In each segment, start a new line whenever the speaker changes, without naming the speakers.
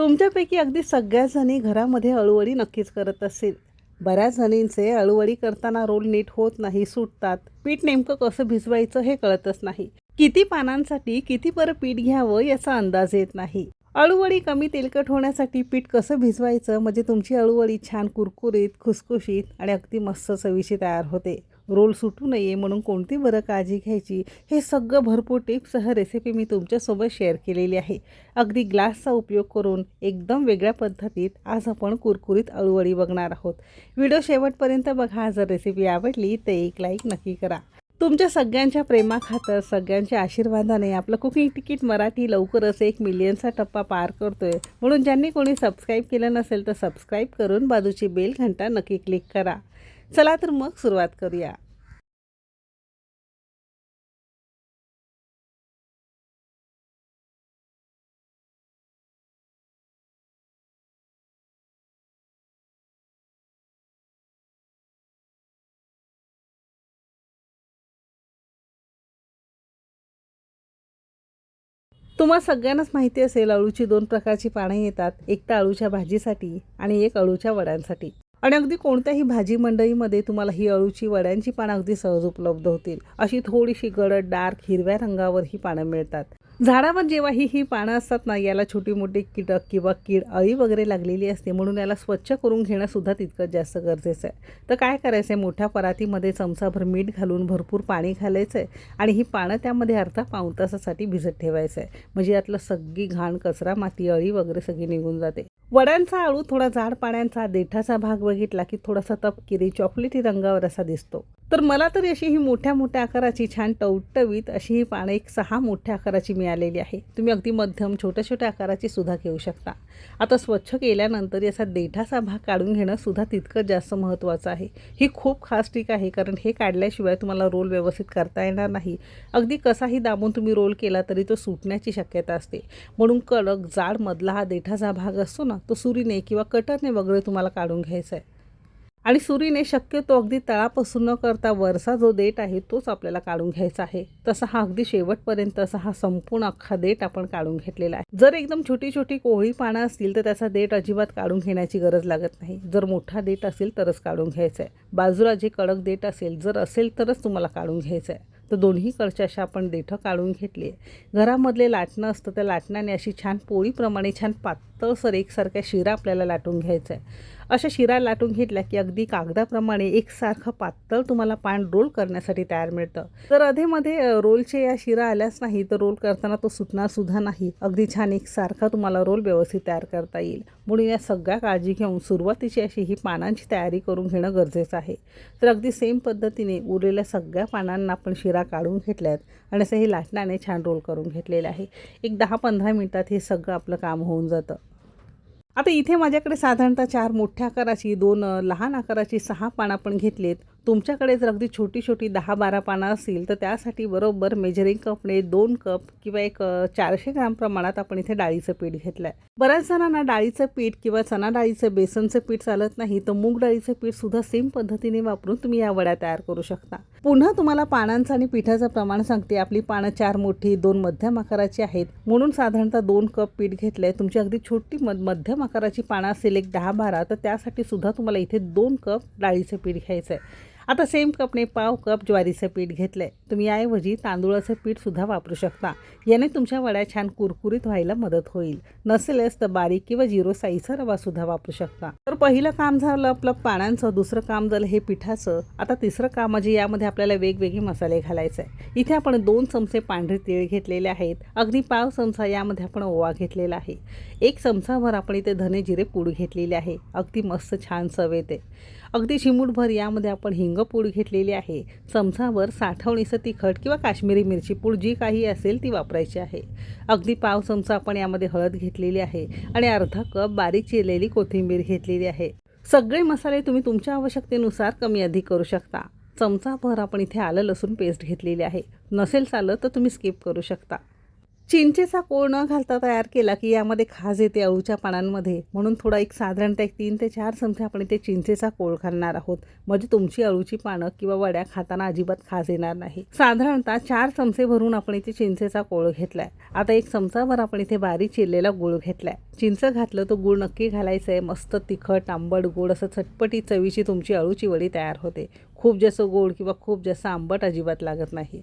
तुमच्यापैकी अगदी सगळ्याच जणी घरामध्ये अळूवडी नक्कीच करत असेल. बऱ्याच जणींचे अळूवडी करताना रोल नीट होत नाही सुटतात. पीठ नेमकं कसं भिजवायचं हे कळतच नाही. किती पानांसाठी किती बरं पीठ घ्यावं याचा अंदाज येत नाही. अळूवडी कमी तेलकट होण्यासाठी पीठ कसं भिजवायचं? म्हणजे तुमची अळूवडी छान कुरकुरीत खुसखुशीत आणि अगदी मस्त चवीशी तयार होते. रोल सुटू नये म्हणून कोणती बरं काळजी घ्यायची हे सगळं भरपूर टिप्ससह रेसिपी मी तुमच्यासोबत शेअर केलेली आहे. अगदी ग्लासचा उपयोग करून एकदम वेगळ्या पद्धतीत आज आपण कुरकुरीत अळूवळी बघणार आहोत. व्हिडिओ शेवटपर्यंत बघा जर रेसिपी आवडली तर एक लाईक नक्की करा. तुमच्या सगळ्यांच्या प्रेमाखातर सगळ्यांच्या आशीर्वादाने आपलं कुकिंग तिकीट मराठी लवकरच एक मिलियनचा टप्पा पार करतोय. म्हणून ज्यांनी कोणी सबस्क्राईब केलं नसेल तर सबस्क्राईब करून बाजूची बेल घंटा नक्की क्लिक करा. चला तर मग सुरुवात करूया. तुम्हा सगळ्यांनाच माहिती असेल अळूची दोन प्रकारची पानं येतात एक तर अळूच्या भाजीसाठी आणि एक अळूच्या वड्यांसाठी. आणि अगदी कोणत्याही भाजी मंडईमध्ये तुम्हाला ही अळूची वड्यांची पानं अगदी सहज उपलब्ध होतील. अशी थोडीशी गडद डार्क हिरव्या रंगावर ही पानं मिळतात. झाडावर जेव्हा ही ही पानं असतात ना याला छोटी मोठी कीटक किंवा कीड अळी वगैरे लागलेली असते म्हणून याला स्वच्छ करून घेणं सुद्धा तितकंच जास्त गरजेचं आहे. तर काय करायचं आहे मोठ्या परातीमध्ये चमचाभर मीठ घालून भरपूर पाणी घालायचं आहे आणि ही पानं त्यामध्ये अर्धा पाऊण तासासाठी भिजत ठेवायचं आहे म्हणजे यातलं सगळी घाण कचरा माती अळी वगैरे सगळी निघून जाते. वड्यांचा आळू थोडा जाड पाण्याचा देठाचा भाग बघितला की थोडासा तपकिरी चॉकलेटी रंगावर असा दिसतो. तर मला तर अशी ही मोठ्या मोठ्या आकाराची छान टवटवीत अशी ही पानं एक सहा मोठ्या आकाराची मिळालेली आहे. तुम्ही अगदी मध्यम छोट्या छोट्या आकाराची सुद्धा घेऊ शकता. आता स्वच्छ केल्यानंतर याचा देठाचा भाग काढून घेणं सुद्धा तितकंच जास्त महत्त्वाचं आहे. ही खूप खास ट्रिक आहे कारण हे काढल्याशिवाय तुम्हाला रोल व्यवस्थित करता येणार नाही. अगदी कसाही दाबून तुम्ही रोल केला तरी तो सुटण्याची शक्यता असते. म्हणून कडक जाड मधला हा देठाचा भाग असतो ना तो सुरीने किंवा कटरने वगैरे तुम्हाला काढून घ्यायचा आहे. आणि सुरीने शक्यतो अगदी तळापासून न करता वरचा जो देठ आहे तोच आपल्याला काढून घ्यायचा आहे. तसा हा अगदी शेवटपर्यंत असा हा संपूर्ण अख्खा देठ आपण काढून घेतलेला आहे. जर एकदम छोटी छोटी कोहळी पानं असतील तर त्याचा देठ अजिबात काढून घेण्याची गरज लागत नाही. जर मोठा देठ असेल तरच काढून घ्यायचा आहे. बाजूला जे कडक देठ असेल जर असेल तरच तुम्हाला काढून घ्यायचं आहे. तर दोन्ही कडच्या अशा आपण देठं काढून घेतली आहे. घरामधले लाटणं असतं त्या लाटण्याने अशी छान पोळीप्रमाणे छान पातळसर एकसारख्या शिरा आपल्याला लाटून घ्यायचा आहे. अशा शिरा लाटून घेतल्या की अगदी कागदाप्रमाणे एकसारखं पातळ तुम्हाला पान रोल करण्यासाठी तयार मिळतं. तर अधेमध्ये रोलचे या शिरा आल्याच नाही तर रोल करताना तो सुटणार सुद्धा नाही. अगदी छान एकसारखा तुम्हाला रोल व्यवस्थित तयार करता येईल. म्हणून या सगळ्या काळजी घेऊन सुरुवातीची अशी ही पानांची तयारी करून घेणं गरजेचं आहे. तर अगदी सेम पद्धतीने उरलेल्या सगळ्या पानांना आपण शिरा काढून घेतल्यात आणि असं हे लाटण्याने छान रोल करून घेतलेलं आहे. एक दहा पंधरा मिनटात हे सगळं आपलं काम होऊन जातं. आता इथे माझ्याकडे साधारणतः चार मोठ्या आकाराची दोन लहान आकाराची सहा पानं आपण घेतलेत. तुमच्याकडे जर अगदी छोटी छोटी दहा बारा पानं असतील तर त्यासाठी बरोबर मेजरिंग कपने दोन कप किंवा एक चारशे ग्राम प्रमाणात आपण इथे डाळीचं पीठ घेतलं आहे बऱ्याच जणांना डाळीचं पीठ किंवा चना डाळीचं बेसनचं पीठ चालत नाही तर मूग डाळीचं पीठ सुद्धा सेम पद्धतीने वापरून तुम्ही या वड्या तयार करू शकता. पुन्हा तुम्हाला पानांचं आणि पिठाचं प्रमाण सांगते. आपली पानं चार मोठी दोन मध्यम आकाराची आहेत. म्हणून साधारणतः दोन कप पीठ घेतलं आहे तुमची अगदी छोटी मध मध्यम आकाराची पानं असेल एक दहा बारा तर त्यासाठी सुद्धा तुम्हाला इथे दोन कप डाळीचं पीठ घ्यायचं आहे आता सेम कपने पाव कप ज्वारीचं पीठ घेतलं आहे तुम्ही याऐवजी तांदूळाचं पीठसुद्धा वापरू शकता. याने तुमच्या वड्या छान कुरकुरीत व्हायला मदत होईल. नसेलच तर बारीक किंवा जिरो साईचा रवासुद्धा वापरू शकता. तर पहिलं काम झालं आपलं पानांचं दुसरं काम झालं हे पिठाचं. आता तिसरं काम म्हणजे यामध्ये आपल्याला वेगवेगळे मसाले घालायचे आहे इथे आपण दोन चमचे पांढरे तीळ घेतलेले आहेत. अगदी पाव चमचा यामध्ये आपण ओवा घेतलेला आहे. एक चमचाभर आपण इथे धने जिरे पूड घेतलेले आहे. अगदी मस्त छान चव येते. अगदी चिमूटभर यामध्ये आपण हिंगपूड घेतलेली आहे. चमचाभर साठवणीचं तिखट किंवा काश्मीरी मिरची पूड जी काही असेल ती वापरायची आहे. अगदी पाव चमचा आपण यामध्ये हळद घेतलेली आहे आणि अर्धा कप बारीक चिरलेली कोथिंबीर घेतलेली आहे. सगळे मसाले तुम्ही तुमच्या आवश्यकतेनुसार कमी अधिक करू शकता. चमचाभर आपण इथे आलं लसूण पेस्ट घेतलेली आहे. नसेल चालत तर तुम्ही स्किप करू शकता. चिंचेचा कोळ न घालता तयार केला की यामध्ये खाज येते अळूच्या पानांमध्ये. म्हणून थोडा एक साधारणतः एक तीन ते चार चमचे आपण इथे चिंचेचा कोळ घालणार आहोत. म्हणजे तुमची अळूची पानं किंवा वड्या खाताना अजिबात खाज येणार नाही. साधारणतः चार चमचे भरून आपण इथे चिंचेचा कोळ घेतलाय. आता एक चमचाभर आपण इथे बारीक चिरलेला गुळ घेतलाय. चिंच घातलं तर गुळ नक्की घालायचं आहे मस्त तिखट आंबट गोड असं चटपटी चवीची तुमची अळूची वडी तयार होते. खूप जास्त गोड किंवा खूप जास्त आंबट अजिबात लागत नाही.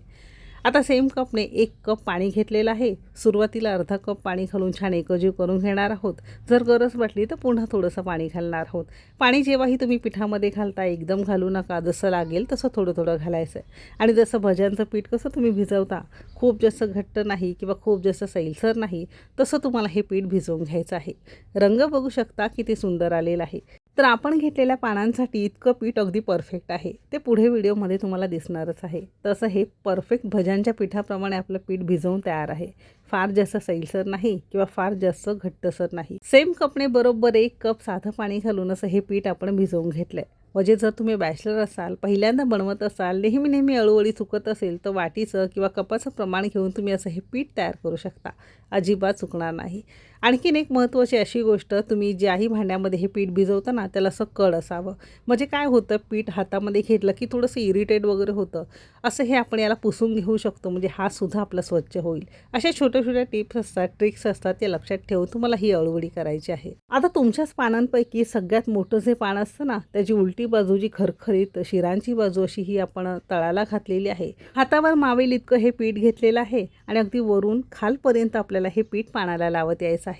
आता सेम कपने एक कप पाणी घेतलेलं आहे. सुरुवातीला अर्धा कप पाणी घालून छान एकजीव करून घेणार आहोत. जर गरज वाटली तर पुन्हा थोडंसं पाणी घालणार आहोत. पाणी जेव्हाही तुम्ही पिठामध्ये घालता एकदम घालू नका. जसं लागेल तसं थोडं थोडं घालायचं. आणि जसं भज्यांचं पीठ कसं तुम्ही भिजवता खूप जास्त घट्ट नाही किंवा खूप जास्त सैलसर नाही तसं तुम्हाला हे पीठ भिजवून घ्यायचं आहे. रंग बघू शकता किती सुंदर आलेला आहे. तर आपण घेतलेल्या पानांसाठी इतकं पीठ अगदी परफेक्ट आहे. ते पुढे व्हिडिओमध्ये तुम्हाला दिसणारच आहे. तसं हे परफेक्ट भज्यांच्या पिठाप्रमाणे आपलं पीठ भिजवून तयार आहे. फार जास्त सैलसर नाही किंवा फार जास्त घट्टसर नाही. सेम कपणे बरोबर एक कप साधं पाणी घालून असं हे पीठ आपण भिजवून घेतलंय. म्हणजे जर तुम्ही बॅचलर असाल पहिल्यांदा बनवत असाल नेहमी नेहमी अळूवळी चुकत असेल तर वाटीचं किंवा कपाचं प्रमाण घेऊन तुम्ही असं हे पीठ तयार करू शकता. अजिबात चुकणार नाही. आणखीन एक महत्त्वाची अशी गोष्ट तुम्ही ज्याही भांड्यामध्ये हे पीठ भिजवता ना त्याला असं कड असावं. म्हणजे काय होतं पीठ हातामध्ये घेतलं की थोडंसं इरिटेट वगैरे होतं. असं हे आपण याला पुसून घेऊ शकतो म्हणजे हा सुद्धा आपला स्वच्छ होईल. अशा छोट्या छोट्या टिप्स असतात ट्रिक्स असतात ते लक्षात ठेवून तुम्हाला ही अळवडी करायची आहे. आता तुमच्याच पानांपैकी सगळ्यात मोठं जे पान असतं ना त्याची उलटी बाजू जी खरखरीत शिरांची बाजू अशी ही आपण तळाला घातलेली आहे. हातावर मावेल इतकं हे पीठ घेतलेलं आहे आणि अगदी वरून खालपर्यंत आपल्याला हे पीठ पानाला लावत यायचं आहे.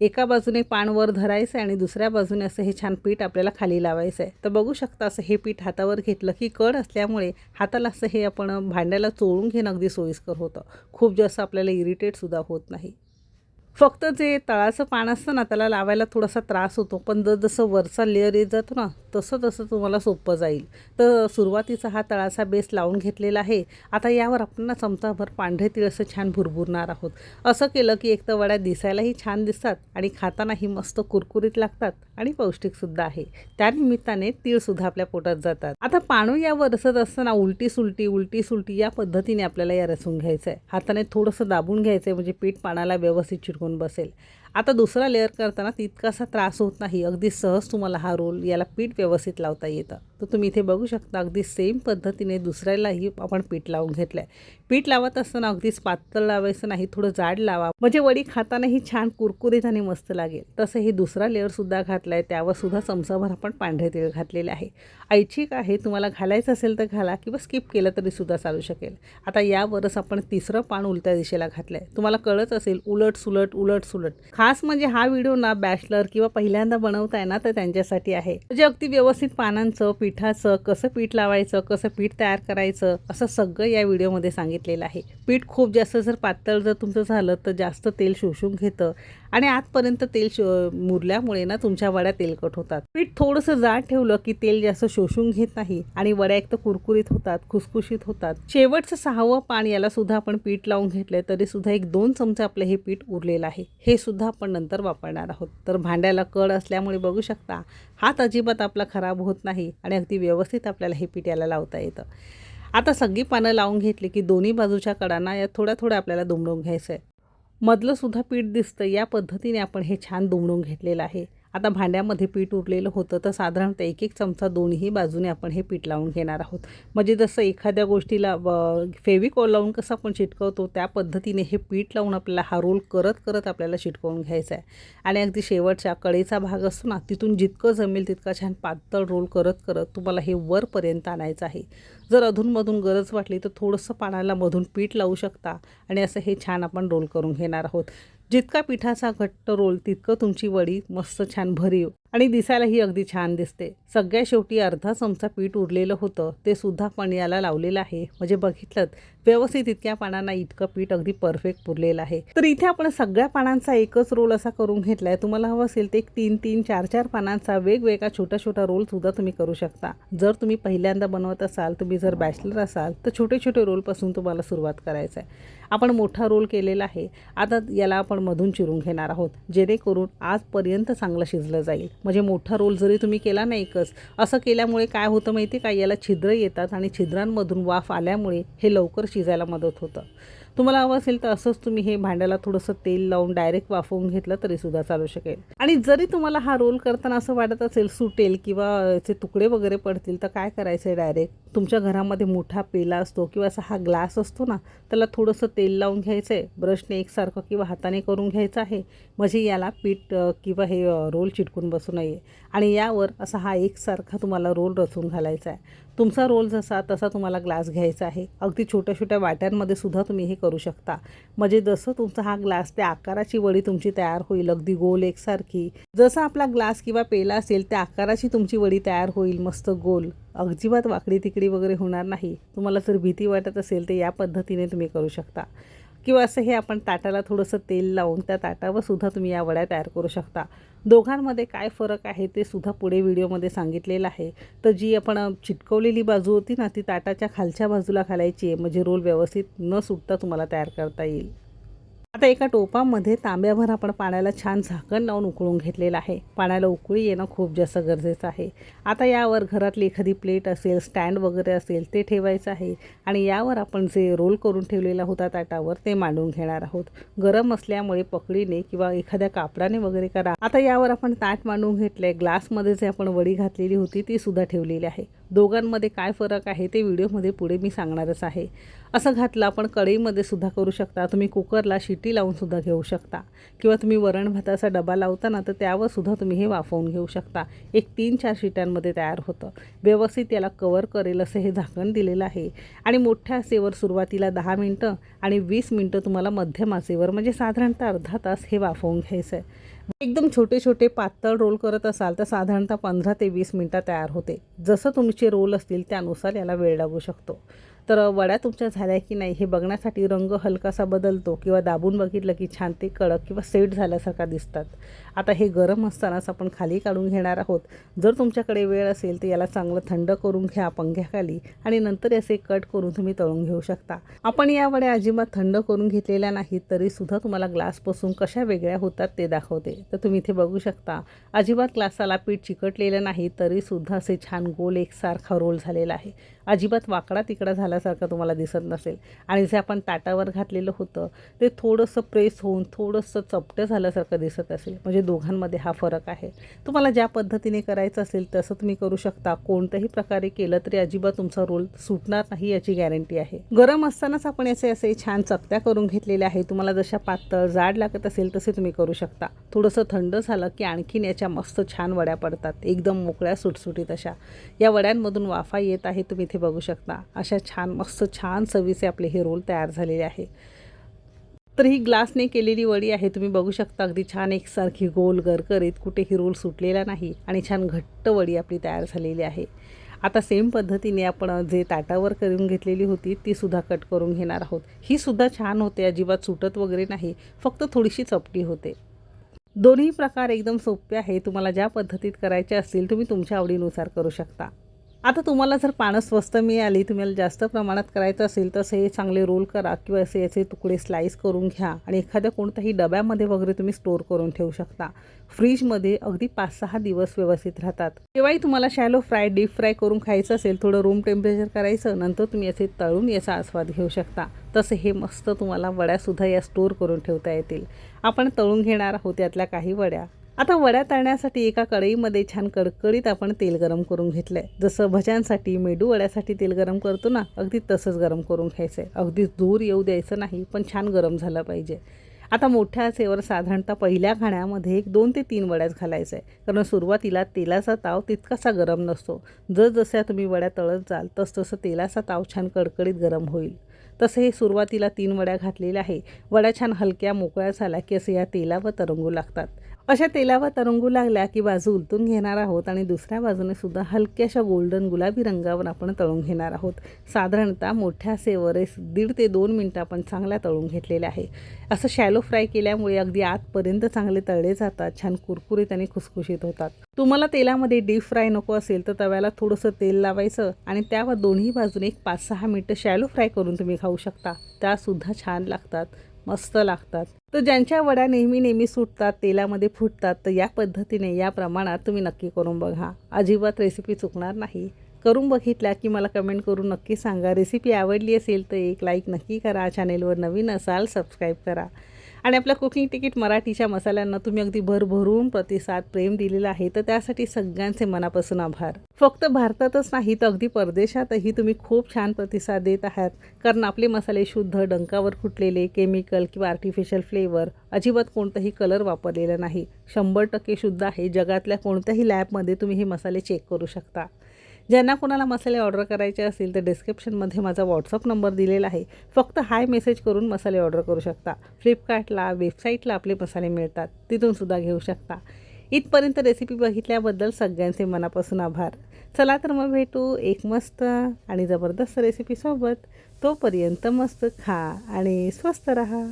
एका बाजूने पान वर धरायचं आहे आणि दुसऱ्या बाजूने असं हे छान पीठ आपल्याला खाली लावायचं आहे तर बघू शकता असं हे पीठ हातावर घेतलं की कड असल्यामुळे हाताला असं हे आपण भांड्याला चोळून घेणं अगदी सोयीस्कर होतं. खूप जास्त आपल्याला इरिटेटसुद्धा होत नाही. फक्त जे तळाचं पान असतं ना त्याला लावायला थोडासा त्रास होतो. पण जर जसं वरचा लेअर येत जातो ना तसं तसं तुम्हाला सोपं जाईल. तर सुरुवातीचा हा तळाचा बेस लावून घेतलेला आहे. आता यावर आपण ना चमचाभर पांढरे तीळ असं छान भुरभुरणार आहोत. असं केलं की एक तर वड्या दिसायलाही छान दिसतात आणि खातानाही मस्त कुरकुरीत लागतात आणि पौष्टिकसुद्धा आहे. त्यानिमित्ताने तीळसुद्धा आपल्या पोटात जातात. आता पाणू यावर रसत असताना उलटी सुलटी उलटी सुलटी या पद्धतीने आपल्याला या रसून घ्यायचं आहे हाताने थोडंसं दाबून घ्यायचं आहे म्हणजे पीठ पाण्याला व्यवस्थित होऊन बसेल. आता दुसरा लेअर करताना तितकासा त्रास होत नाही. अगदी सहज तुम्हाला हा रोल याला पीठ व्यवस्थित लावता येतं. तर तुम्ही इथे बघू शकता अगदी सेम पद्धतीने दुसऱ्यालाही आपण पीठ लावून घेतलं आहे पीठ लावत असताना अगदीच पातळ लावायचं नाही थोडं जाड लावा. म्हणजे वडी खातानाही छान कुरकुरीत आणि मस्त लागेल. तसं हे दुसरा लेअरसुद्धा घातला आहे त्यावर सुद्धा चमचाभर आपण पांढरे तेल घातलेले आहे. ऐच्छिक आहे तुम्हाला घालायचं असेल तर घाला किंवा स्किप केलं तरी सुद्धा चालू शकेल. आता यावरच आपण तिसरं पान उलट्या दिशेला घातलं आहे तुम्हाला कळत असेल उलट सुलट उलट सुलट. खास म्हणजे हा व्हिडिओ ना बॅचलर किंवा पहिल्यांदा बनवताय ना तर त्यांच्यासाठी आहे. म्हणजे अगदी व्यवस्थित पानांचं पिठाचं कसं पीठ लावायचं कसं पीठ तयार करायचं असं सगळं या व्हिडिओमध्ये सांगितलं घेतलेलं आहे. पीठ खूप जास्त जर पातळ जर तुमचं झालं तर जास्त तेल शोषून घेतं. आणि आतपर्यंत तेल शो मुरल्यामुळे ना तुमच्या वड्या तेलकट होतात. पीठ थोडंसं जाड ठेवलं की तेल जास्त शोषून घेत नाही आणि वड्या एक तर कुरकुरीत होतात खुसखुशीत होतात. शेवटचं सहावं पान याला सुद्धा आपण पीठ लावून घेतलंय तरी सुद्धा एक दोन चमचे आपलं हे पीठ उरलेलं आहे. हे सुद्धा आपण नंतर वापरणार आहोत. तर भांड्याला कड असल्यामुळे बघू शकता हात अजिबात आपला खराब होत नाही आणि अगदी व्यवस्थित आपल्याला हे पीठ याला लावता येतं. आता सगळी पानं लावून घेतली की दोन्ही बाजूच्या कडांना या थोड्या थोड्या आपल्याला दुमडून घ्यायचं आहे मधलंसुद्धा पीठ दिसतं या पद्धतीने आपण हे छान दुमडून घेतलेलं आहे. आता भांड्यामध्ये पीठ उरलेलं होतं तर साधारणतः एक एक चमचा दोन्ही बाजूने आपण हे पीठ लावून घेणार आहोत. म्हणजे जसं एखाद्या गोष्टीला फेविकॉल लावून कसं आपण चिटकवतो त्या पद्धतीने हे पीठ लावून आपल्याला हा रोल करत करत आपल्याला चिटकवून घ्यायचा आहे. आणि अगदी शेवटच्या कडेचा भाग असतो ना तिथून जितकं जमेल तितका छान पातळ रोल करत करत तुम्हाला हे वरपर्यंत आणायचं आहे. जर अधूनमधून गरज वाटली तर थोडंसं पाण्याला मधून पीठ लावू शकता आणि असं हे छान आपण रोल करून घेणार आहोत. जितका पिठाचा घट्ट रोल तितकं तुमची वडी मस्त छान भरीव. आणि दिसायलाही अगदी छान दिसते. सगळ्या शेवटी अर्धा चमचा पीठ उरलेलं होतं ते सुद्धा पण याला लावलेलं आहे. म्हणजे बघितलं व्यवस्थित इतक्या पानांना इतकं पीठ अगदी परफेक्ट पुरलेलं आहे. तर इथे आपण सगळ्या पानांचा एकच रोल असा करून घेतला आहे तुम्हाला हवं असेल ते एक तीन तीन चार चार पानांचा वेगवेगळा छोटा छोटा रोल सुद्धा तुम्ही करू शकता. जर तुम्ही पहिल्यांदा बनवत असाल तुम्ही जर बॅचलर असाल तर छोटे छोटे रोलपासून तुम्हाला सुरुवात करायचं आहे. आपण मोठा रोल केलेला आहे. आता याला आपण मधून चिरून घेणार आहोत. जेणेकरून आजपर्यंत चांगलं शिजलं जाईल. म्हणजे मोठा रोल जरी तुम्ही केला नाही एकच असं केल्यामुळे काय होतं माहिती का? याला छिद्र येतात आणि छिद्रांमधून वाफ आल्यामुळे हे लवकर शिजायला मदत होतं. तुम्हाला हवं असेल तर असंच तुम्ही हे भांड्याला थोडंसं तेल लावून डायरेक्ट वाफवून घेतलं तरीसुद्धा चालू शकेल. आणि जरी तुम्हाला हा रोल करताना असं वाटत असेल सुटेल किंवा याचे तुकडे वगैरे पडतील तर काय करायचं आहे डायरेक्ट तुमच्या घरामध्ये मोठा पेला असतो किंवा असा हा ग्लास असतो ना त्याला थोडंसं तेल लावून घ्यायचं आहे ब्रशने एकसारखं किंवा हाताने करून घ्यायचं आहे. म्हणजे याला पीठ किंवा हे रोल चिटकून बसू नये. आणि यावर असा हा एकसारखा तुम्हाला रोल रचून घालायचा आहे तुमचा रोल जसा तसा तुम्हाला ग्लास घ्यायचा आहे. अगदी छोट्या छोट्या वाट्यांमध्ये सुद्धा तुम्ही हे करू शकता. म्हणजे जसं तुमचा हा ग्लास त्या आकाराची वडी तुमची तयार होईल अगदी गोल एकसारखी. जसा आपला ग्लास किंवा पेला असेल त्या आकाराची तुमची वडी तयार होईल मस्त गोल. अजिबात वाकडी तिकडी वगैरे होणार नाही. तुम्हाला जर भीती वाटत असेल तर या पद्धतीने तुम्ही करू शकता. किंवा असं हे आपण ताटाला थोडंसं तेल लावून त्या ताटावर सुद्धा तुम्ही या वड्या तयार करू शकता. दोघांमध्ये काय फरक आहे ते सुद्धा पुढे व्हिडिओमध्ये सांगितलेलं आहे. तर जी आपण चिटकवलेली बाजू होती ना ती ताटाच्या खालच्या बाजूला घालायची आहे. म्हणजे रोल व्यवस्थित न सुटता तुम्हाला तयार करता येईल. आता एका टोपामध्ये तांब्याभर आपण पाण्याला छान झाकण लावून उकळून घेतलेलं आहे. पाण्याला उकळी येणं खूप जास्त गरजेचं आहे. आता यावर घरातली एखादी प्लेट असेल स्टँड वगैरे असेल ते ठेवायचं आहे आणि यावर आपण जे रोल करून ठेवलेला होता ताटावर ते मांडून घेणार आहोत. गरम असल्यामुळे पकडीने किंवा एखाद्या कापडाने वगैरे करा. आता यावर आपण ताट मांडून घेतलंय. ग्लासमध्ये जे आपण वडी घातलेली होती ती सुद्धा ठेवलेली आहे. दोघांमध्ये काय फरक आहे ते व्हिडिओमध्ये पुढे मी सांगणारच आहे. असं घातलं आपण कढईमध्ये सुद्धा करू शकता. तुम्ही कुकरला शिटी लावून सुद्धा घेऊ शकता. किंवा तुम्ही वरण भाताचा डबा लावता ना तर त्यावर सुद्धा तुम्ही हे वाफवून घेऊ शकता. एक तीन चार शिट्यांमध्ये तयार होतं. व्यवस्थित याला कवर करेल असं हे झाकण दिलेलं आहे. आणि मोठ्या आसेवर सुरुवातीला दहा मिनटं आणि वीस मिनटं तुम्हाला मध्यम आसेवर म्हणजे साधारणतः अर्धा तास हे वाफवून घ्यायचं आहे एकदम छोटे छोटे पातळ रोल करत असाल तर साधारणतः पंधरा ते वीस मिनटं तयार होते. जसं तुमचे रोल असतील त्यानुसार याला वेळ लागू शकतो. तर वड्या तुमच्या झाल्या की नाही हे बघण्यासाठी रंग हलकासा बदलतो किंवा दाबून बघितलं की छान ते कडक किंवा सेट झाल्यासारखा दिसतात. आता हे गरम असतानाच आपण खाली काढून घेणार आहोत. जर तुमच्याकडे वेळ असेल तर याला चांगलं थंड करून घ्या पंख्याखाली आणि नंतर असे कट करून तुम्ही तळून घेऊ शकता. आपण या वड्या अजिबात थंड करून घेतलेल्या नाहीत तरीसुद्धा तुम्हाला ग्लासपासून कशा वेगळ्या होतात ते दाखवते. तर तुम्ही इथे बघू शकता. अजिबात ग्लासाला पीठ चिकटलेलं नाही तरीसुद्धा असे छान गोल एकसारखा रोल झालेला आहे. अजिबात वाकडा तिकडा झाल्यासारखं तुम्हाला दिसत नसेल. आणि जे आपण ताटावर घातलेलं होतं ते थोडंसं प्रेस होऊन थोडंसं चपटं झाल्यासारखं दिसत असेल. म्हणजे दोघांमध्ये हा फरक आहे. तुम्हाला ज्या पद्धतीने करायचं असेल तसं तुम्ही करू शकता. कोणत्याही प्रकारे केलं तरी अजिबात तुमचा रोल सुटणार नाही याची गॅरंटी आहे. गरम असतानाच आपण याचे असे छान चकत्या करून घेतलेल्या आहे तुम्हाला जशा पातळ जाड लागत असेल तसे तुम्ही करू शकता. थोडंसं थंड झालं की आणखीन याच्या मस्त छान वड्या पडतात. एकदम मोकळ्या सुटसुटीत अशा. या वड्यांमधून वाफा येत आहे तुम्ही इथे बघू शकता. अशा छान मस्त छान चवीचे आपले हे रोल तयार झालेले आहे. तर ही ग्लासने केलेली वडी आहे. तुम्ही बघू शकता अगदी छान एकसारखी गोल गरकरीत कुठेही रोल सुटलेला नाही आणि छान घट्ट वडी आपली तयार झालेली आहे. आता सेम पद्धतीने आपण जे ताटावर करून घेतलेली होती ती सुद्धा कट करून घेणार आहोत. ही सुद्धा छान होते अजिबात सुटत वगैरे नाही फक्त थोडीशी चपटी होते. दोन्ही प्रकार एकदम सोपे आहे तुम्हाला ज्या पद्धतीत करायचे असतील तुम्ही तुमच्या आवडीनुसार करू शकता. आता तुम्हाला जर पानं स्वस्त मिळाली तुम्हाला जास्त प्रमाणात करायचं असेल तर असे चांगले रोल करा किंवा असे याचे तुकडे स्लाईस करून घ्या आणि एखाद्या कोणत्याही डब्यामध्ये वगैरे तुम्ही स्टोअर करून ठेवू शकता. फ्रीजमध्ये अगदी पाच सहा दिवस व्यवस्थित राहतात. तेव्हाही तुम्हाला शॅलो फ्राय डीप फ्राय करून खायचं असेल थोडं रूम टेम्परेचर करायचं नंतर तुम्ही याचे तळून याचा आस्वाद घेऊ शकता. तसं हे मस्त तुम्हाला वड्यासुद्धा या स्टोअर करून ठेवता येतील. आपण तळून घेणार आहोत यातल्या काही वड्या. आता वड्या तळण्यासाठी एका कढईमध्ये छान कडकडीत आपण तेल गरम करून घेतलं आहे जसं भज्यांसाठी मेडू वड्यासाठी तेल गरम करतो ना अगदी तसंच गरम करून घ्यायचं आहे अगदीच दूर येऊ द्यायचं नाही पण छान गरम झालं पाहिजे. आता मोठ्या आचेवर साधारणतः पहिल्या घाण्यामध्ये एक दोन ते तीन वड्याच घालायचं आहे कारण सुरुवातीला तेलाचा ताव तितकासा गरम नसतो. जसजशा तुम्ही वड्या तळत जाल तसतसं तेलाचा ताव छान कडकडीत गरम होईल. तसं हे सुरुवातीला तीन वड्या घातलेल्या आहे. वड्या छान हलक्या मोकळ्या झाल्या की असे या तेलावर तरंगू लागतात. अशा तेलावर तरंगू लागल्या की बाजू उलटून घेणार आहोत आणि दुसऱ्या बाजूने सुद्धा हलक्याशा गोल्डन गुलाबी रंगावर आपण तळून घेणार आहोत. साधारणतः मोठ्या सेवरेस दीड ते दोन मिनटं आपण चांगल्या तळून घेतलेल्या आहे. असं शॅलो फ्राय केल्यामुळे अगदी आतपर्यंत चांगले तळले जातात छान कुरकुरीत आणि खुसखुशीत होतात. तुम्हाला तेलामध्ये डीप फ्राय नको असेल तर तव्याला थोडंसं तेल लावायचं आणि त्यावर दोन्ही बाजूने एक पाच सहा मिनटं शॅलो फ्राय करून तुम्ही खाऊ शकता. त्यासुद्धा छान लागतात. मस्त लागतात. तर ज्यांच्या वड्या नेहमी नेहमी सुटतात तेलामध्ये फुटतात तर या पद्धतीने या प्रमाणात तुम्ही नक्की करून बघा. अजिबात रेसिपी चुकणार नाही. करून बघितल्या की मला कमेंट करून नक्की सांगा. रेसिपी आवडली असेल तर एक लाईक नक्की करा. चॅनेलवर नवीन असाल सबस्क्राईब करा. आणि आपल्या कुकिंग तिकीट मराठीच्या मसाल्यांना तुम्ही अगदी भरभरून प्रतिसाद प्रेम दिलेला आहे. तर त्यासाठी सगळ्यांचे मनापासून आभार. फक्त भारतातच नाही तर अगदी परदेशातही तुम्ही खूप छान प्रतिसाद देत आहात. कारण आपले मसाले शुद्ध डंकावर फुटलेले केमिकल किंवा आर्टिफिशियल फ्लेवर अजिबात कोणताही कलर वापरलेला नाही. शंभर टक्के शुद्ध आहे. जगातल्या कोणत्याही लॅबमध्ये तुम्ही हे मसाले चेक करू शकता. ज्यांना कोणाला मसाले ऑर्डर करायचे असतील तर डिस्क्रिप्शनमध्ये माझा व्हॉट्सअप नंबर दिलेला आहे. फक्त हाय मेसेज करून मसाले ऑर्डर करू शकता. फ्लिपकार्टला वेबसाईटला आपले मसाले मिळतात. तिथून सुद्धा घेऊ शकता. इथपर्यंत रेसिपी बघितल्याबद्दल सगळ्यांचे मनापासून आभार. चला तर मग भेटू एक मस्त आणि जबरदस्त रेसिपीसोबत तोपर्यंत मस्त खा आणि स्वस्त रहा.